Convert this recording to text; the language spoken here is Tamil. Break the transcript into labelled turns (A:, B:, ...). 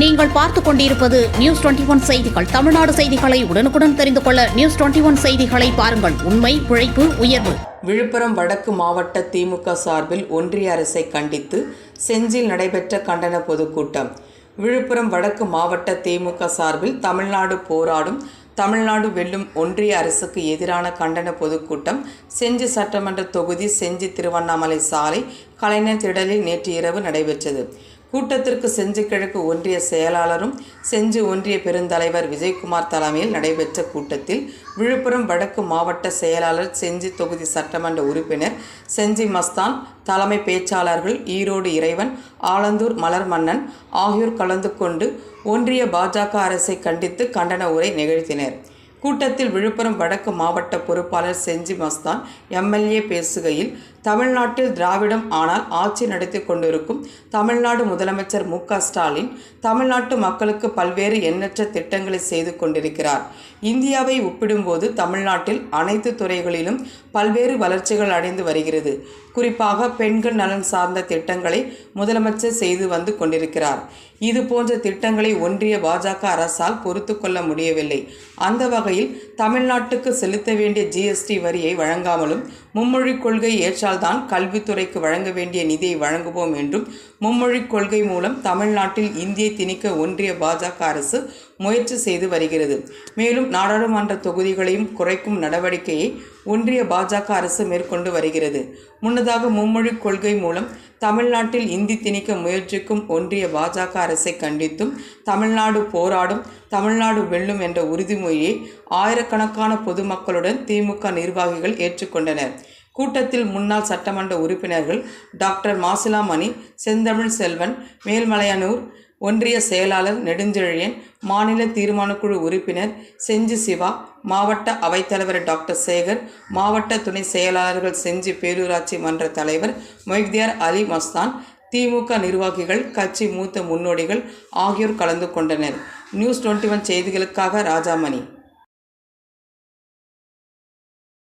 A: நீங்கள் பார்த்துக் கொண்டிருப்பது நியூஸ் டுவெண்டி ஒன் செய்திகள். தமிழ்நாடு செய்திகளை உடனுக்குடன் தெரிந்து கொள்ள நியூஸ் டுவெண்டி ஒன் செய்திகளை பாருங்கள். உண்மை உழைப்பு உயர்வு.
B: விழுப்புரம் வடக்கு மாவட்ட திமுக சார்பில் ஒன்றிய அரசை கண்டித்து செஞ்சில் நடைபெற்ற கண்டன பொதுக்கூட்டம். விழுப்புரம் வடக்கு மாவட்ட திமுக சார்பில் தமிழ்நாடு போராடும் தமிழ்நாடு வெல்லும் ஒன்றிய அரசுக்கு எதிரான கண்டன பொதுக்கூட்டம் செஞ்சி சட்டமன்ற தொகுதி செஞ்சி திருவண்ணாமலை சாலை கலைஞர் திடலில் நேற்று இரவு நடைபெற்றது. கூட்டத்திற்கு செஞ்சு கிழக்கு ஒன்றிய செயலாளரும் செஞ்சு ஒன்றிய பெருந்தலைவர் விஜயகுமார் தலைமையில் நடைபெற்ற கூட்டத்தில் விழுப்புரம் வடக்கு மாவட்ட செயலாளர் செஞ்சி தொகுதி சட்டமன்ற உறுப்பினர் செஞ்சி மஸ்தான் தலைமை பேச்சாளர்கள் ஈரோடு இறைவன் ஆலந்தூர் மலர் மன்னன் ஆகியோர் கலந்து கொண்டு ஒன்றிய பாஜக அரசை கண்டித்து கண்டன உரை நிகழ்த்தினர். கூட்டத்தில் விழுப்புரம் வடக்கு மாவட்ட பொறுப்பாளர் செஞ்சி மஸ்தான் எம்எல்ஏ பேசுகையில் தமிழ்நாட்டில் திராவிடம் ஆனால் ஆட்சி நடத்தி கொண்டிருக்கும் தமிழ்நாடு முதலமைச்சர் மு க ஸ்டாலின் தமிழ்நாட்டு மக்களுக்கு பல்வேறு எண்ணற்ற திட்டங்களை செய்து கொண்டிருக்கிறார். இந்தியாவை ஒப்பிடும்போது தமிழ்நாட்டில் அனைத்து துறைகளிலும் பல்வேறு வளர்ச்சிகள் அடைந்து வருகிறது. குறிப்பாக பெண்கள் நலன் சார்ந்த திட்டங்களை முதலமைச்சர் செய்து வந்து கொண்டிருக்கிறார். இது போன்ற திட்டங்களை ஒன்றிய பாஜக அரசால் பொறுத்து கொள்ள முடியவில்லை. அந்த வகையில் தமிழ்நாட்டுக்கு செலுத்த வேண்டிய ஜிஎஸ்டி வரியை வழங்காமலும் மும்மொழிக் கொள்கை ஏற்றால்தான் கல்வித்துறைக்கு வழங்க வேண்டிய நிதியை வழங்குவோம் என்றும் மும்மொழிக் கொள்கை மூலம் தமிழ்நாட்டில் இந்தியை திணிக்க ஒன்றிய பாஜக அரசு முயற்சி செய்து வருகிறது. மேலும் நாடாளுமன்ற தொகுதிகளையும் குறைக்கும் நடவடிக்கையை ஒன்றிய பாஜக அரசு மேற்கொண்டு வருகிறது. முன்னதாக மும்மொழிக் கொள்கை மூலம் தமிழ்நாட்டில் இந்தி திணிக்க முயற்சிக்கும் ஒன்றிய பாஜக அரசை கண்டித்தும் தமிழ்நாடு போராடும் தமிழ்நாடு வெல்லும் என்ற உறுதிமொழியை ஆயிரக்கணக்கான பொதுமக்களுடன் திமுக நிர்வாகிகள் ஏற்றுக்கொண்டனர். கூட்டத்தில் முன்னாள் சட்டமன்ற உறுப்பினர்கள் டாக்டர் மாசிலாமணி செந்தமிழ் செல்வன் மேல்மலையனூர் ஒன்றிய செயலாளர் நெடுஞ்செழியன் மாநில தீர்மானக்குழு உறுப்பினர் செஞ்சி சிவா மாவட்ட அவைத்தலைவர் டாக்டர் சேகர் மாவட்ட துணை செயலாளர்கள் செஞ்சி பேரூராட்சி மன்ற தலைவர் மொய்தியார் அலி மஸ்தான் திமுக நிர்வாகிகள் கட்சி மூத்த முன்னோடிகள் ஆகியோர் கலந்து கொண்டனர். நியூஸ் டுவெண்ட்டி ஒன் செய்திகளுக்காக ராஜாமணி.